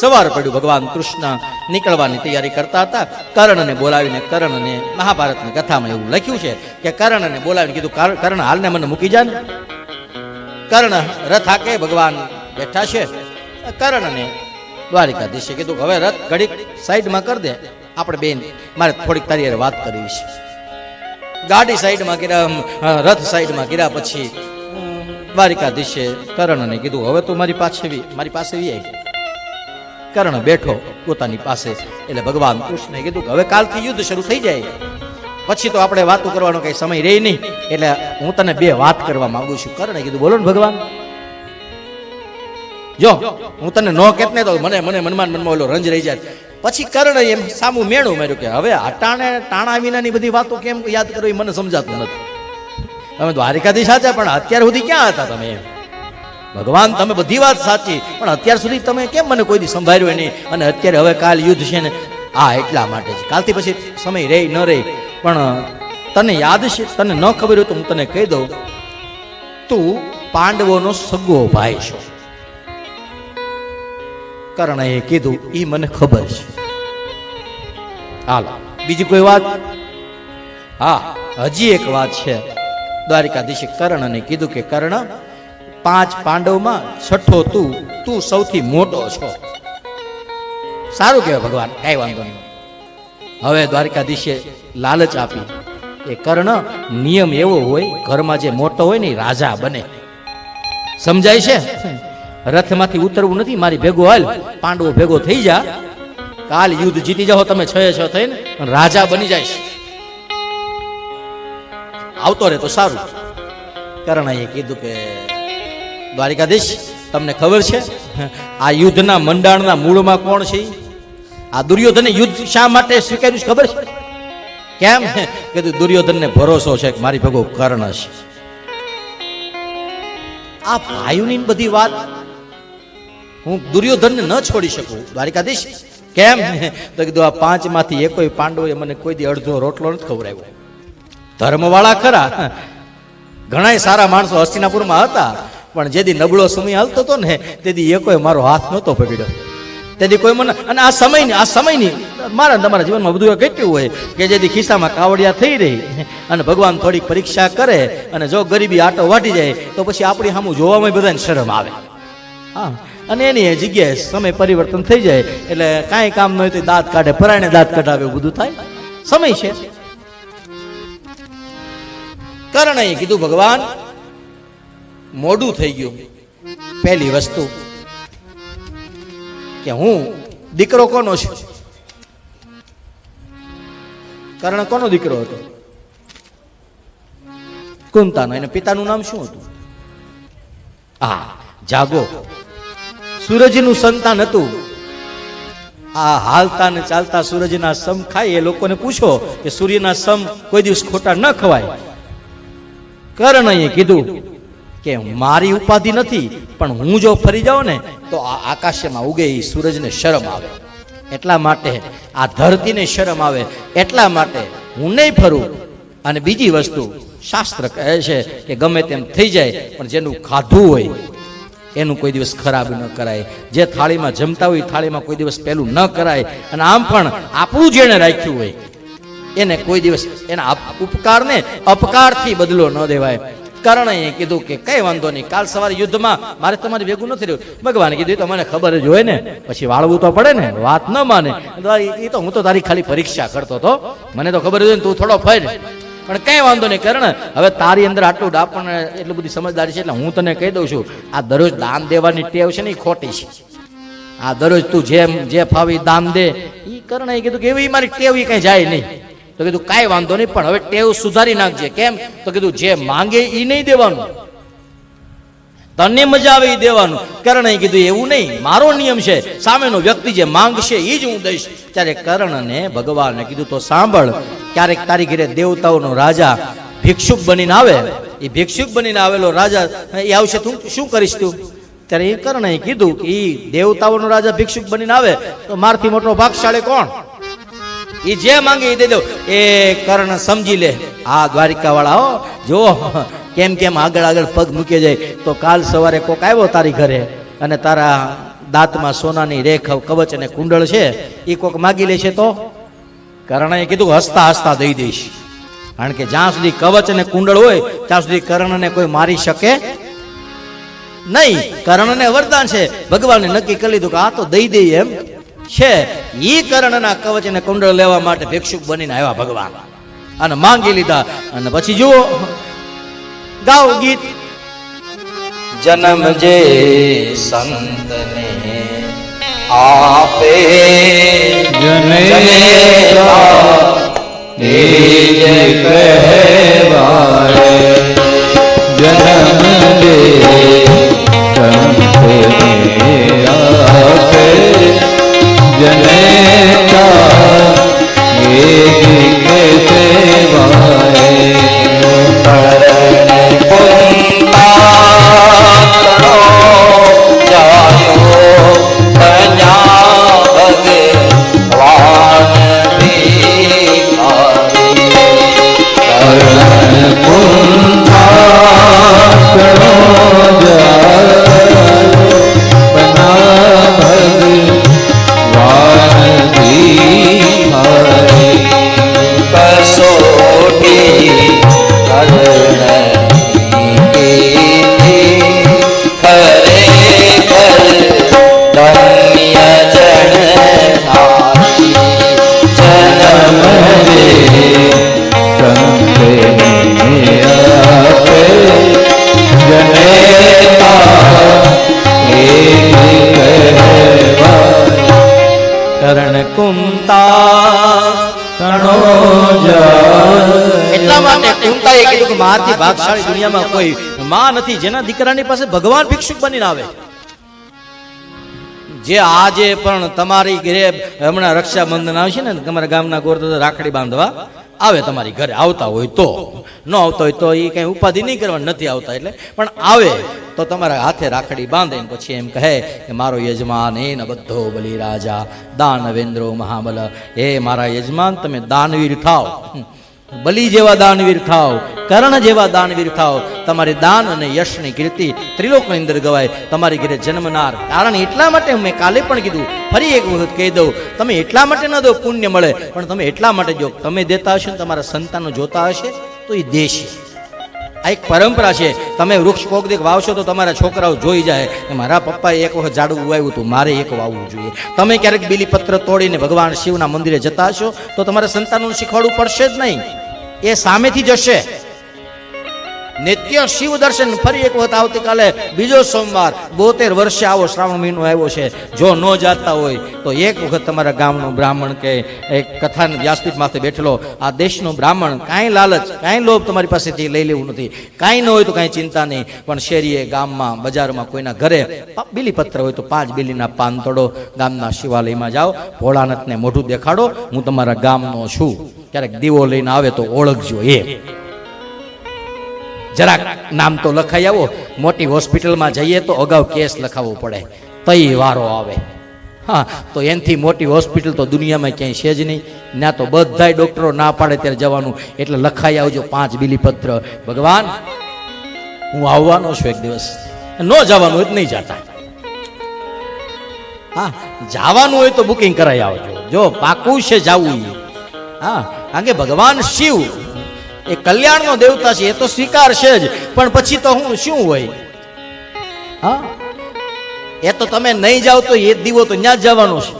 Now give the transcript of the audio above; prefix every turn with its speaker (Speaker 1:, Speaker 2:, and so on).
Speaker 1: સવાર પડ્યું ભગવાન કૃષ્ણ. નીકળવાની તૈયારી કરતા હતા. કર્ણને બોલાવીને કર્ણને મહાભારતની કથામાં એવું લખ્યું છે કે કર્ણને બોલાવીને કીધું "કર- કર્ણ હાલને મને મૂકી જાય કર્ણ રથ હાકે ભગવાન બેઠા છે. કર્ણને દ્વારિકાધીશે કીધું હવે રથ ઘડીક સાઈડમાં કરી દે. આપણે બેન મારે થોડીક તારી વાત કરવી છે. ગાડી સાઈડમાં કર્યા રથ સાઈડમાં કર્યા પછી અમ, દ્વારિકાધીશે કર્ણને કીધું હવે તું મારી પાસે મારી પાસે આવી કર્ણ બેઠો પોતાની પાસે. એટલે ભગવાન કૃષ્ણે કીધું કે હવે કાલથી યુદ્ધ શરૂ થઈ જાય. પછી તો આપણે વાતો કરવાનો કઈ સમય રહે નહીં. એટલે હું તને બે વાત કરવા માંગુ છું. કર્ણે કીધું, બોલો ને ભગવાન. જો, હું તને ન કેત ને તો મને મને મનમાં મનમાં ઓલો રંજ રહી જાય. પછી કર્ણ એમ સામું મેણું માર્યું કે હવે અટાણે ટાણા વિનાની બધી વાતો કેમ યાદ કરવી મને સમજાતું નથી. તમે દ્વારિકાધીશ સાચા પણ અત્યાર સુધી ક્યાં હતા તમે એમ? ભગવાન, તમે બધી વાત સાચી, પણ અત્યાર સુધી તમે કેમ મને કોઈ સંભાળ્યો નહીં અને અત્યારે હવે કાલ યુદ્ધ છે ને, આ એટલા માટે છે. કાલથી પછી સમય રહે ન રહે. પણ, તને યાદ છે? તને ન ખબર હોય તો હું તને કહી દઉં. તું પાંડવોનો સગો ભાઈ છો. કર્ણએ કીધું એ મને ખબર છે. હાલો, બીજી કોઈ વાત? હા, હજી એક વાત છે. દ્વારિકાધીશે કર્ણને કીધું કે કર્ણ પાંચ પાંડવમાં છઠ્ઠો તું તું સૌથી મોટો છો. સારું કહેવાય ભગવાન, કઈ વાંધો નહીં. હવે દ્વારકાધીશે લાલચ આપી. એ કર્ણ નિયમ એવો હોય, ઘરમાં જે મોટો હોય ને રાજા બને. સમજાય છે? રથમાંથી ઉતરવું નથી, મારી ભેગો હાલ, પાંડવો ભેગો થઈ જા. કાલ યુદ્ધ જીતી જાઓ, તમે છ છ થઈને રાજા બની જાય આવતો રહે તો સારું. કર્ણએ કીધું કે દ્વારિકાધીશ, તમને ખબર છે? આ યુદ્ધના મંડાણના મૂળમાં કોણ છે? આ દુર્યોધને યુદ્ધ શા માટે સ્વીકાર્યું છે ખબર છે? કેમ? કીધું દુર્યોધનને ભરોસો છે કે મારી ભેગો કર્ણ છે. આ ભાઈઓની બધી વાત હું દુર્યોધનને ન છોડી શકું, દ્વારિકાધીશ. કેમ? તો કીધું, આ પાંચમાંથી એકોય પાંડવોએ મને કોઈ દી અડધો રોટલો નથી ખવડાવ્યો. ધર્મવાળા ખરા. ઘણાય સારા માણસો હસ્તિનાપુરમાં હતા. પણ જેથી નબળો સમય હાલતો હતો ને તેથી એકોય મારો હાથ નહોતો પકડ્યો. તેથી કોઈ મને અને આ સમયની આ સમયની મારા તમારા જીવનમાં બધું કેટલું હોય કે જેથી ખિસ્સામાં કાવડિયા થઈ રહી અને ભગવાન થોડીક પરીક્ષા કરે અને જો ગરીબી આટો વાટી જાય, તો પછી આપણી સામું જોવામાં બધાને શરમ આવે. હા, અને એની જગ્યાએ સમય પરિવર્તન થઈ જાય, એટલે કાંઈ કામ ન હોય તો દાંત કાઢે પરાયણે દાંત કઢાવે એવું બધું થાય. સમય છે. કર્ણએ કીધું ભગવાન મોડું થઈ ગયું. પહેલી વસ્તુ કે હું દીકરો કોનો છું? કર્ણ કોનો દીકરો હતો? કુંતાનો. એને પિતાનું નામ શું હતું? આ, જાગો. સૂરજનું સંતાન હતું. આ હાલતા ને ચાલતા સૂરજના સમ ખાય. એ લોકોને પૂછો કે સૂર્યના સમ કોઈ દિવસ ખોટા ન ખવાય. કર્ણએ કીધું કે મારી ઉપાધિ નથી, પણ હું જો ફરી જાઉં ને, તો આ આકાશમાં ઉગે એ સૂરજને શરમ આવે. એટલા માટે આ ધરતીને શરમ આવે. એટલા માટે હું નહીં ફરું. અને બીજી વસ્તુ શાસ્ત્ર કહે છે કે ગમે તેમ થઈ જાય, પણ જેનું ખાધું હોય, એનું કોઈ દિવસ ખરાબ ન કરાય. જે થાળીમાં જમતા હોય થાળીમાં કોઈ દિવસ પહેલું ન કરાય. અને આમ પણ આપણું જેણે રાખ્યું હોય. એને કોઈ દિવસ એના ઉપકારને અપકારથી બદલો ન દેવાય. કર્ણએ કીધું કે કઈ વાંધો નહીં. કાલ સવારે યુદ્ધમાં મારે તમારી ભેગું નથી રહ્યું. ભગવાન કીધું તો મને ખબર જ હોય ને. પછી વાળવું તો પડે ને. વાત ન માને. એ તો હું તો તારી ખાલી પરીક્ષા કરતો હતો. મને તો ખબર હોય ને તું થોડો ફેર. પણ કઈ વાંધો નહીં, કર્ણ. હવે તારી અંદર આટલું ડાપણ એટલી બધી સમજદારી છે એટલે હું તને કહી દઉં છું, આ દરરોજ દાન દેવાની ટેવ છે ને એ ખોટી છે. આ દરરોજ તું જેમ જે ફાવી દાન દે. એ કર્ણએ કીધું કે એવી મારી ટેવ એ કઈ જાય નહીં. તો કીધું, કાંઈ વાંધો નહીં, પણ હવે ટેવ સુધારી નાખજે. કેમ? તો કીધું, જે માંગે એ નહીં દેવાનું. તને મજા આવે એ દેવાનું. કર્ણએ કીધું, એવું નહીં, મારો નિયમ છે. સામેનો વ્યક્તિ જે માંગશે એ જ હું દઈશ. ત્યારે કર્ણને ભગવાને કીધું, તો સાંભળ, ક્યારેક તારી ઘરે દેવતાઓનો રાજા ભિક્ષુક બનીને આવે. એ ભિક્ષુક બનીને આવેલો રાજા, એ આવશે, તું શું કરીશ તું? ત્યારે એ કર્ણએ કીધું કે એ દેવતાઓનો રાજા ભિક્ષુક બનીને આવે. તો મારથી મોટો ભાગશાળી કોણ? એ જે માંગે એ દઈ દો એ કર્ણ સમજી લે. આ દ્વારિકા વાળા હો, જો કેમ કેમ આગળ આગળ પગ મૂકી જાય, તો કાલ સવારે કોક આવ્યો તારી ઘરે અને તારા દાંતમાં સોનાની રેખ, કવચ અને કુંડળ છે એ કોક માગી છે તો? કર્ણએ કીધું, હસતા હસતા દઈ દઈશ. કારણ કે જ્યાં સુધી કવચ અને કુંડળ હોય, ત્યાં સુધી કર્ણને કોઈ મારી શકે નહીં. કર્ણને વરદાન છે. ભગવાને નક્કી કરી લીધું કે આ તો દઈ દઈએ એમ. છે. એ કર્ણના કવચને કુંડળ લેવા માટે ભિક્ષુક બનીને આવ્યા ભગવાન. અને માંગી લીધા. અને પછી જુઓ ગાઓ ગીત. જન્મ જે સંતને આપે
Speaker 2: જને કહેવાય. કરણ
Speaker 1: કુંતા એટલા માટે કુંતાએ કીધું કે મારથી ભાગશાળી દુનિયામાં કોઈ માં નથી જેના દીકરાની પાસે ભગવાન ભિક્ષુક બનીને આવે. જે આજે પણ તમારી ઘરે હમણાં રક્ષાબંધન આવશે ને તમારા ગામના ગોર રાખડી બાંધવા આવે તમારી ઘરે આવતા હોય તો. ન આવતો હોય તો એ કઈ ઉપાધિ નહીં કરવાની, નથી આવતા એટલે. પણ આવે તો તમારા હાથે રાખડી બાંધે પછી એમ કહે કે મારો યજમાન એ ન બધો બલી રાજા દાનવેન્દ્રો મહાબલ, હે મારા યજમાન, તમે દાનવીર થાવ. બલી જેવા દાનવીર થાવ, કર્ણ જેવા દાનવીર થાવ. તમારી દાન અને યશની કીર્તિ ત્રિલોકની અંદર ગવાય. તમારી ઘરે જન્મનાર. કારણ એટલા માટે મેં કાલે પણ કીધું, ફરી એક વખત કહી દઉં, તમે એટલા માટે ન દો પુણ્ય મળે, પણ તમે એટલા માટે જો તમે દેતા હશો ને તમારા સંતાનો જોતા હશે તો એ દેશી. આ એક પરંપરા છે. તમે વૃક્ષ કોક દીક વાવશો તો તમારા છોકરાઓ જોઈ જાય મારા પપ્પાએ એક વખત ઝાડું વાવ્યું હતું, મારે એક વાવવું જોઈએ. તમે ક્યારેક બીલીપત્ર તોડીને ભગવાન શિવના મંદિરે જતા હશો તો તમારા સંતાનોને શીખવાડવું પડશે જ નહીં. એ સામેથી જશે. નિત્ય શિવ દર્શન ફરી એક વખત આવતીકાલે, બીજો સોમવાર, બોતેર વર્ષે આવો શ્રાવણ મહિનો આવ્યો છે. જો ન જાતા હોય, તો એક વખત તમારા ગામનો બ્રાહ્મણ કે એક કથાન વ્યાસપીઠ માથે બેઠેલો, આ દેશનો બ્રાહ્મણ, કાંઈ લાલચ, કાંઈ લોભ તમારી પાસેથી લઈ લેવું નથી. કાંઈ ન હોય તો કાંઈ ચિંતા નહીં, પણ શેરીએ, ગામમાં, બજારમાં, કોઈના ઘરે બીલીપત્ર હોય તો પાંચ બીલીના પાન તોડો ગામના શિવાલયમાં જાઓ, ભોળાનાથને મોઢું દેખાડો, હું તમારા ગામનો છું. ક્યારેક દીવો લઈને આવે તો ઓળખજો એ. જરાક નામ તો લખાઈ આવો. મોટી હોસ્પિટલમાં જઈએ તો અગાઉ કેસ લખાવવો પડે. તઈ વારો આવે. હા, તો એનથી મોટી હોસ્પિટલ તો દુનિયામાં ક્યાંય છે જ નહીં. ના તો બધાય ડોક્ટરો ના પાડે ત્યારે જવાનું. એટલે લખાઈ આવજો પાંચ બિલીપત્ર. ભગવાન, હું આવવાનો છું એક દિવસ. ન જવાનું હોય તો નહીં જતા. હા, જવાનું હોય તો બુકિંગ કરાવી આવજો. જો પાકું છે જવું. હા કારણ કે ભગવાન શિવ. એ કલ્યાણનો દેવતા છે, એ તો સ્વીકાર છે જ. પણ પછી તો હું શું હોય? હા? એ તો તમે નહીં જાઓ તો એ દીવો તો ત્યાં જ જવાનો છે.